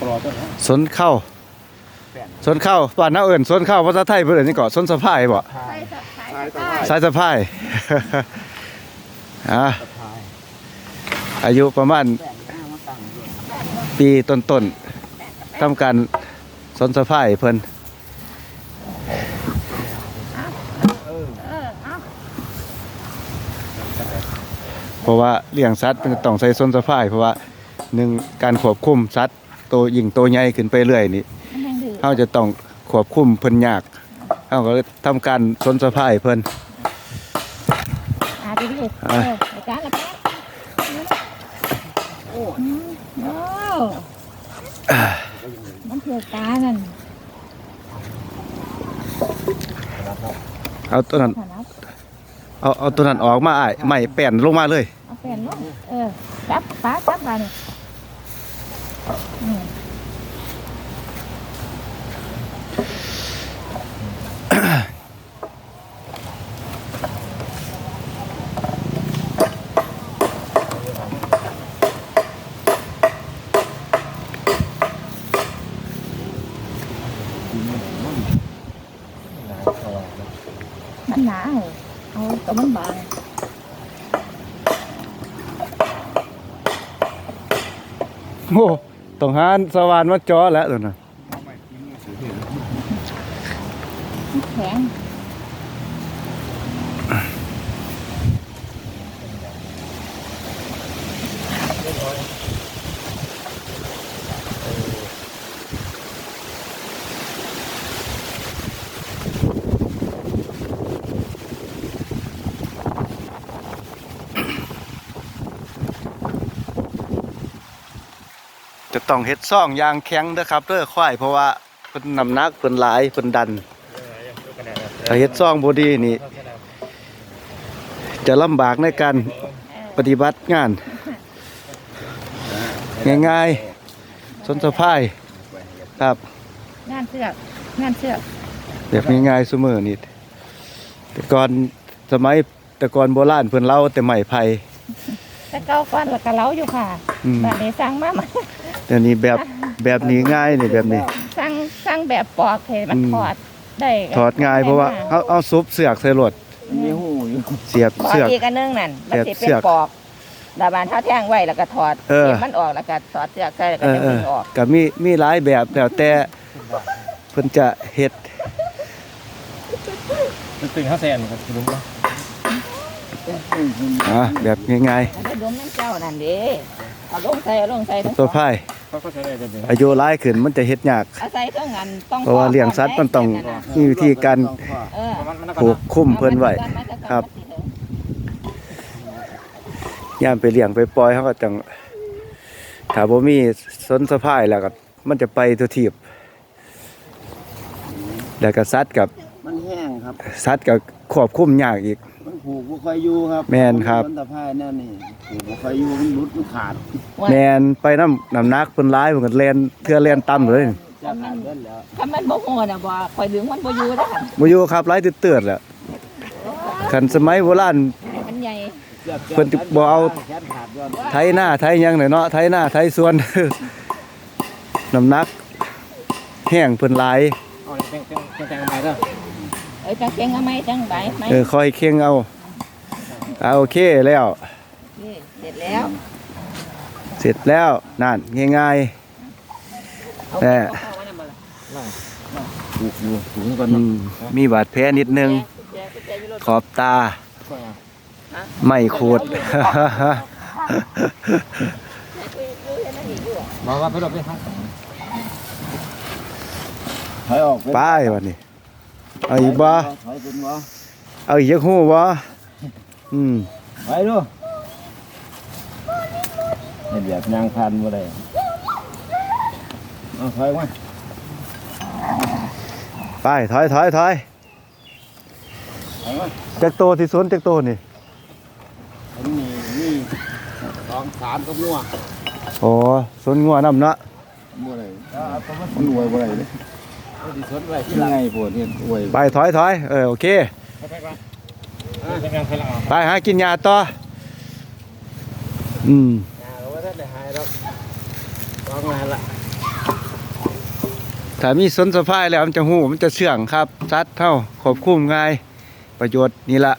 ปลอดต้นนะสนเข้าแป้นสนเข้าบ้านน้าเอิญสนเข้าภาษาไทยเพิ่นเอิ้นนี่ก็สนสะพายบ่ทายใส่สะใส่ทายตะไคร้สะพายสายสะพายอ่าตะไคร้อายุประมาณแป้นหน้ามาตั้งด้วยปีต้นๆทำการสนสะพายเพิ่น เออ เออเอา เพราะว่าเลี้ยงสัตว์มันต้องใส่สนสะพาย เพราะว่าหนึ่งการควบคุมสัตว์โตวยิ่งโตวใหญ่ขึ้นไปเรื่อยนี่มันยังดื้อเฮาจะต้องควบคุมเพิ่นยากเฮาก็เลยทำการสนสะพายเพิ่นอาดิดิเออในการละแป๊บโอ้อืมโอ้มันเถื่อกตานั่นเอาตัวนั้นขนาด เอาเอาตัวนั้นออกมาอ้ายไม่แป้นลงมาเลยเอาแฟนลงเออจับป้าจับมาเนี่ยอืมมันหนาเหรอ เอาแต่มันบางโอ้ต้องหาสว่านมาจ่อแล้วตัวน่ะ มันแข็ง จะต้องเฮ็ดซ่องยางแข็งเด้อครับเด้อควายเพราะว่าเพิ่นน้ำหนักเพิ่นหลายเพิ่นดันถ้าเฮ็ดซ่องบ่ดีนี่ จะลำบากในการปฏิบัติงาน ง่ายๆสนสะพายครับ งานเสือกงานเสือกแบบง่ายๆซุมื้อนี่แต่ก่อนสมัยแต่ก่อนโบราณเพิ่นเล่าแต่ไม้ไผ่แต่เก้าก้อนแล้วก็เล้าอยู่ค่ะอืมแบบนี้สั่งมา มาเดี๋ยวนี้แบบแบบนี้ง่ายนี่แบบนี้สั่งสั่งแบบปอกเห็มันอืม ถอดได้ถอดง่ายเพราะว่าเอาเอาซุปเสือกใส่รถมีหูอยู่เสียบปอกเสือก อีกอันนึงนั่นมันสิเสีเป็ยนบปอกดาบานเท้าแท่งไว้แล้วก็ถอดเออเก็บมันออกแล้วก็ถอดเสือกใส่แล้วเอก็อจะเอดึองออกก็มีมีหลายแบบแล้วแต่เพิ่นจะเฮ็ดตึงห้าแสนครับคุณลุงเนาะอ่าแบบง่ายมันจะดมน้ำเจ้านั่นเด้เอาลงใส่เอาลงใส่ทั้งๆตัวพายเขาก็ใช้ได้เดี๋ยว อายุหลายขึ้นมันจะเฮ็ดยากเอาใส่ทั้งอันต้องเพราะว่าเลี้ยงสัตว์มันต้องมีวิธีการเออมันมันผูกคุ้มเพิ่นไว้ครับยามไปเลี้ยงไปปล่อยเขาก็จังถ้าบ่มีสนสะพายแล้วก็มันจะไปตัวทีบแล้วก็สัตว์กับมันแห้ง ครับสัตว์กับควบคุมยากอีก มันผูกบ่ค่อยอยู่ครับแม่นครับ มันตะพายแน่นี่ผูกบ่ค่อยอยู่มันหลุดมันขาดแม่นไปน้ำน้ำหนักเพิ่นหลายมันก็แล่นเทื่อแล่นต่ำเลยจะขาดเบิดแล้วถ้ามันบ่ฮู้น่ะบ่ข่อยดึงมันบ่อยู่เด้อค่ะบ่อยู่ครับหลายเตือนๆแหละคันสมัยโบราณ มันใหญ่เพิ่นสิบ่เอา แขนขาดย้อนไถหน้าไถหยังหน่อยเนาะไถหน้าไถสวน น้ำหนัก แห้งเพิ่นหลาย เอาแตงแตงแตงใหม่เด้อเอ้ยจังเก่งเอาไหมจังใบไหมเออคอยเคียงเอาเอาโอเคแล้ว นี่เสร็จแล้วเสร็จแล้วนั่นง่ายเอาแน่เอาเข้าไว้นั่นบ่ล่ะผูกอยู่ผูกก่อนอืเนาะมมีบาดแผลนิดนึง แจกแจกอยู่รถขอบตา ไม่ขูด บอกว่าไปรบด้วยครับถอยออกไปป้ายวันนี้ เอาอีกบ่ถอยเป็นบ่เอาอีกจักฮู้บ่อืมไปดูให้เบียดยางพันบ่ได้เอาถอยมาไปถอยถอยถอยถอยมาจักโตที่สวนจักโตนี่ผมมีมีสองสามก็มั่วโอ้สวนงัวน้ำเนาะมั่วเลยเอาตัวมันอวยบ่ได้เลยเอา ดิสนไว้ที่ไงปวดเฮ็ดอวยไปถอยถอยเออโอเค ไปไปไปอ่าเป็นยังไงล่ะไปหากินยาต่อ อืม อ่าเราว่าท่านได้หายแล้ววางงานละถ้ามีสนสะพายแล้วมันจะหูมันจะเชื่องครับซัดเท่าขอบคุมง่าย ประโยชน์นี่ละ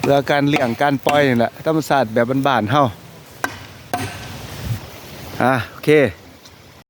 เพื่อการเลี้ยงการปล่อยนี่แหละธรรมศาสตร์แบบบ้านๆเฮาอะโอเค